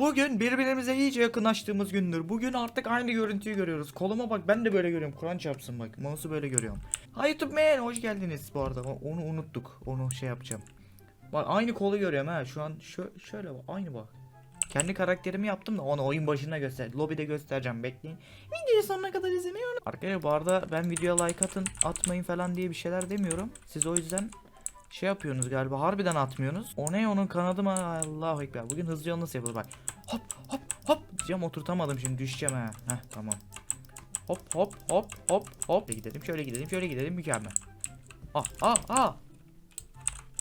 Bugün birbirimize iyice yakınlaştığımız gündür. Bugün artık aynı görüntüyü görüyoruz. Koluma bak ben de böyle görüyorum. Kur'an çarpsın bak. Mouse'u böyle görüyorum. Hi YouTube man hoş geldiniz bu arada. Onu unuttuk. Onu şey yapacağım. Bak aynı kolu görüyorum ha. Şu an şö şöyle bak. Aynı bak. Kendi karakterimi yaptım da onu oyun başında göster. Lobide göstereceğim bekleyin. Videoyu sonuna kadar izlemeyi unutmayın. Arkadaşlar bu arada ben videoya like atın atmayın falan diye bir şeyler demiyorum. Siz o yüzden şey yapıyorsunuz galiba. Harbiden atmıyorsunuz. O ne onun kanadı mı? Allahu ekber. Bugün hızlı yol nasıl yapılır bak. Hop hop hop. Diyeceğim oturtamadım şimdi düşeceğim ha. Heh tamam. Hop hop hop hop hop. Şöyle gidelim şöyle gidelim şöyle gidelim mükemmel. Ah ah ah.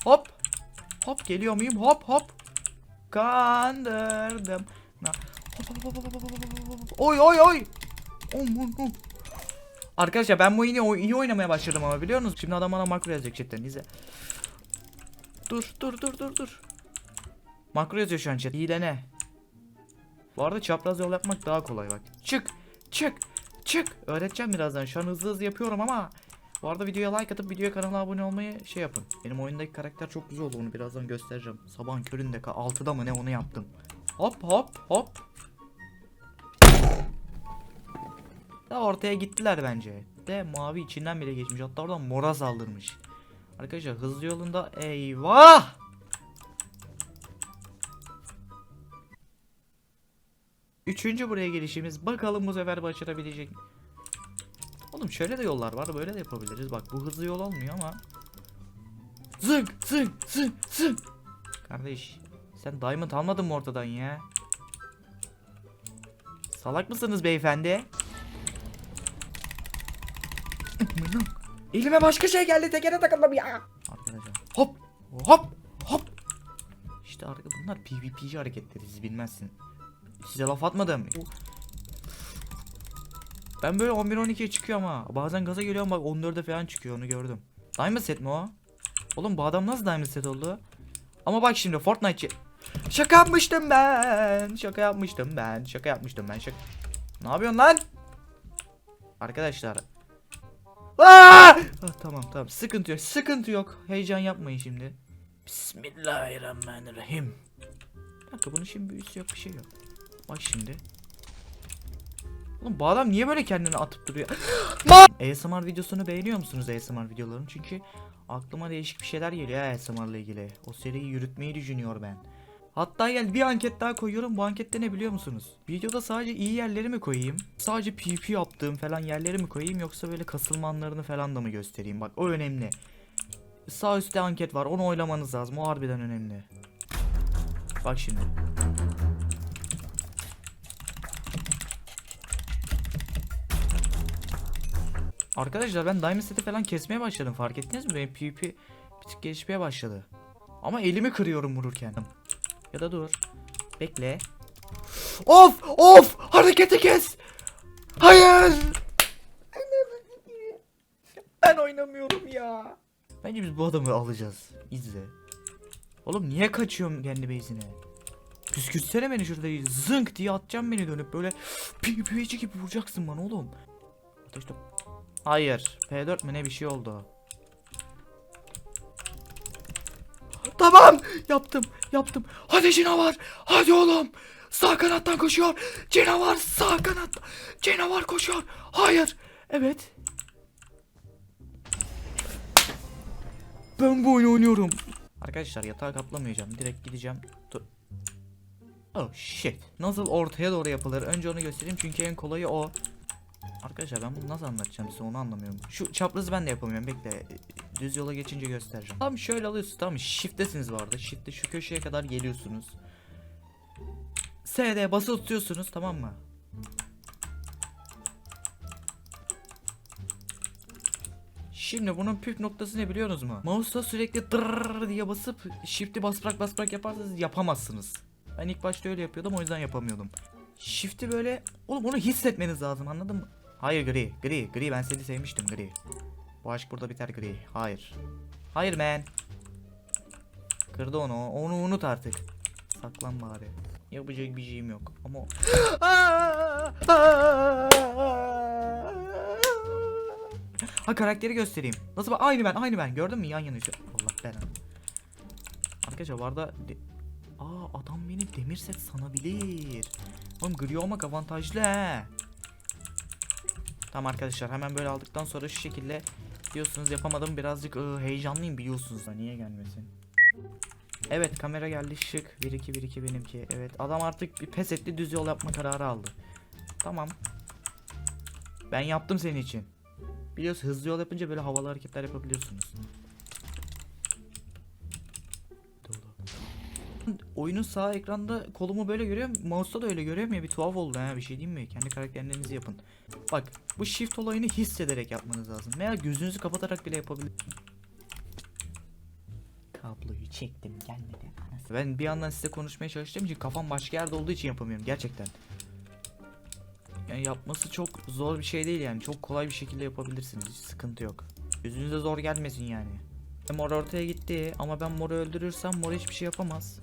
Hop. Hop geliyor muyum? Hop hop. Kandırdım. Hop hop hop hop hop hop hop. Oy oy oy. Omun. Oh, oh, oh. Arkadaşlar ben bu oy- iyi oynamaya başladım ama biliyor musunuz? Şimdi adam bana makro yazacak chatten izle. Dur dur dur dur dur. Makro yazıyor şu an chat. İyilene. Bu arada çapraz yol yapmak daha kolay bak. Çık çık çık. Öğreteceğim birazdan. Şu an hızlı hızlı yapıyorum ama. Bu arada videoya like atıp videoya kanala abone olmayı şey yapın. Benim oyundaki karakter çok güzel oldu onu birazdan göstereceğim. Sabahın köründe ka- 6'da mı ne onu yaptım. Hop hop hop. Da ortaya gittiler bence. De mavi içinden bile geçmiş. Hatta oradan mora saldırmış. Arkadaşlar hızlı yolunda eyvah. Üçüncü buraya gelişimiz. Bakalım bu sefer başarabilecek. Oğlum şöyle de yollar var. Böyle de yapabiliriz. Bak bu hızlı yol olmuyor ama. Zınk zınk zınk zınk. Kardeş sen diamond almadın mı ortadan ya? Salak mısınız beyefendi? Elime başka şey geldi tekere takıldım ya. Arkadaşlar hop hop hop. İşte arka bunlar PvP'ci hareketleri siz bilmezsin. Size laf atmadım. Ben böyle 11-12'ye çıkıyorum ha. Bazen gaza geliyorum bak 14'e falan çıkıyor onu gördüm. Diamond set mi o? Oğlum bu adam nasıl diamond set oldu? Ama bak şimdi Fortnite Şaka yapmıştım ben. Şaka yapmıştım ben. Şaka yapmıştım ben. Şaka. Ne yapıyorsun lan? Arkadaşlar. Ah, tamam tamam. Sıkıntı yok. Sıkıntı yok. Heyecan yapmayın şimdi. Bismillahirrahmanirrahim. Dakika bunun şimdi büyüsü yok bir şey yok. Bak şimdi. Oğlum bu adam niye böyle kendini atıp duruyor? ASMR videosunu beğeniyor musunuz ASMR videolarını? Çünkü aklıma değişik bir şeyler geliyor ASMR ile ilgili. O seriyi yürütmeyi düşünüyor ben. Hatta gel bir anket daha koyuyorum. Bu ankette ne biliyor musunuz? Videoda sadece iyi yerleri mi koyayım? Sadece PvP yaptığım falan yerleri mi koyayım yoksa böyle kasılmanlarını falan da mı göstereyim? Bak o önemli. Sağ üstte anket var. Onu oylamanız lazım. O harbiden önemli. Bak şimdi. Arkadaşlar ben Diamond Set'i falan kesmeye başladım. Fark ettiniz mi? Benim PvP bir tık gelişmeye başladı. Ama elimi kırıyorum vururken. Ya da dur. Bekle. Of! Of! Hareketi kes! Hayır! Ben oynamıyorum ya. Bence biz bu adamı alacağız. İzle. Oğlum niye kaçıyorum kendi base'ine? Püskürtsene beni şurada zınk diye atacağım beni dönüp böyle PvP'ci gibi vuracaksın bana oğlum. Hayır. P4 mü ne bir şey oldu. Tamam. Yaptım. Yaptım. Hadi canavar. Hadi oğlum. Sağ kanattan koşuyor. Canavar sağ kanat. Canavar koşuyor. Hayır. Evet. Ben bu oyunu oynuyorum. Arkadaşlar yatağı kaplamayacağım. Direkt gideceğim. Dur. Oh shit. Nasıl ortaya doğru yapılır? Önce onu göstereyim çünkü en kolayı o. Arkadaşlar ben bunu nasıl anlatacağım size onu anlamıyorum. Şu çaprazı ben de yapamıyorum. Bekle. Düz yola geçince göstereceğim. Tam şöyle alıyorsunuz tamam Shift'tesiniz bu arada. Shift'te şu köşeye kadar geliyorsunuz. SD basılı tutuyorsunuz tamam mı? Şimdi bunun püf noktası ne biliyorsunuz mu? Mouse'da sürekli dırrrr diye basıp shift'i bas bırak bas bırak yaparsanız yapamazsınız. Ben ilk başta öyle yapıyordum o yüzden yapamıyordum. Shift'i böyle oğlum onu hissetmeniz lazım anladın mı? Hayır gri gri gri ben seni sevmiştim gri. Bu aşk burada biter gri. Hayır. Hayır man. Kırdı onu. Onu unut artık. Saklan bari. Yapacak bir şeyim yok. Ama Ha karakteri göstereyim. Nasıl bak aynı ben aynı ben gördün mü yan yana şu. Allah belanı. Arkadaşlar de- Aa adam beni demir set sanabilir. Oğlum gri olmak avantajlı he. Tamam arkadaşlar hemen böyle aldıktan sonra şu şekilde diyorsunuz yapamadım birazcık ıı, heyecanlıyım biliyorsunuz da niye gelmesin. Evet kamera geldi şık 1-2 1-2 benimki evet adam artık bir pes etti düz yol yapma kararı aldı. Tamam. Ben yaptım senin için. Biliyorsun hızlı yol yapınca böyle havalı hareketler yapabiliyorsunuz. Oyunun sağ ekranda kolumu böyle görüyorum. Mouse'da da öyle görüyorum ya bir tuhaf oldu ha bir şey diyeyim mi? Kendi karakterlerinizi yapın. Bak bu shift olayını hissederek yapmanız lazım. Veya gözünüzü kapatarak bile yapabilir. Kabloyu çektim gelmedi. Ben bir yandan size konuşmaya çalıştığım için kafam başka yerde olduğu için yapamıyorum gerçekten. Yani yapması çok zor bir şey değil yani. Çok kolay bir şekilde yapabilirsiniz. Hiç sıkıntı yok. Gözünüze zor gelmesin yani. Mor ortaya gitti ama ben moru öldürürsem mor hiçbir şey yapamaz.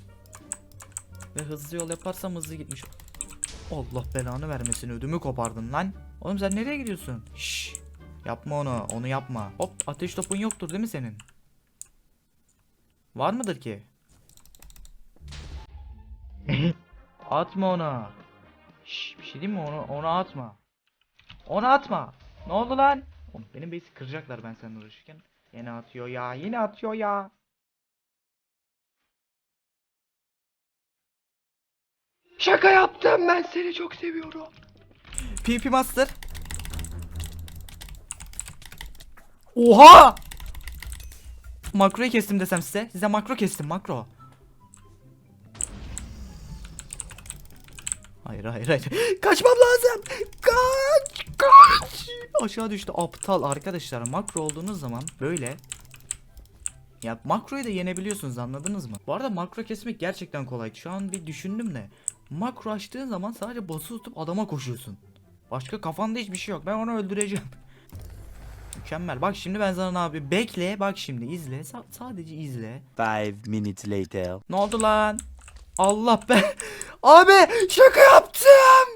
Ve hızlı yol yaparsam hızlı gitmiş. Allah belanı vermesin ödümü kopardın lan. Oğlum sen nereye gidiyorsun? Şşş. Yapma onu. Onu yapma. Hop ateş topun yoktur değil mi senin? Var mıdır ki? atma onu. Şşş bir şey diyeyim mi onu onu atma. Onu atma. Ne oldu lan? Oğlum benim base'i kıracaklar ben seninle uğraşırken. Yine atıyor ya. Yine atıyor ya. Şaka yaptım ben seni çok seviyorum. PP Master. Oha! Makroyu kestim desem size. Size makro kestim makro. Hayır hayır hayır. Kaçmam lazım. Kaç kaç. Aşağı düştü aptal arkadaşlar. Makro olduğunuz zaman böyle ya makroyu da yenebiliyorsunuz anladınız mı? Bu arada makro kesmek gerçekten kolay. Şu an bir düşündüm de. Makro açtığın zaman sadece basılı tutup adama koşuyorsun. Başka kafanda hiçbir şey yok. Ben onu öldüreceğim. Mükemmel. Bak şimdi ben sana ne yapayım? Bekle. Bak şimdi izle. Sa- sadece izle. Five minutes later. Ne oldu lan? Allah be. Abi şaka yaptım.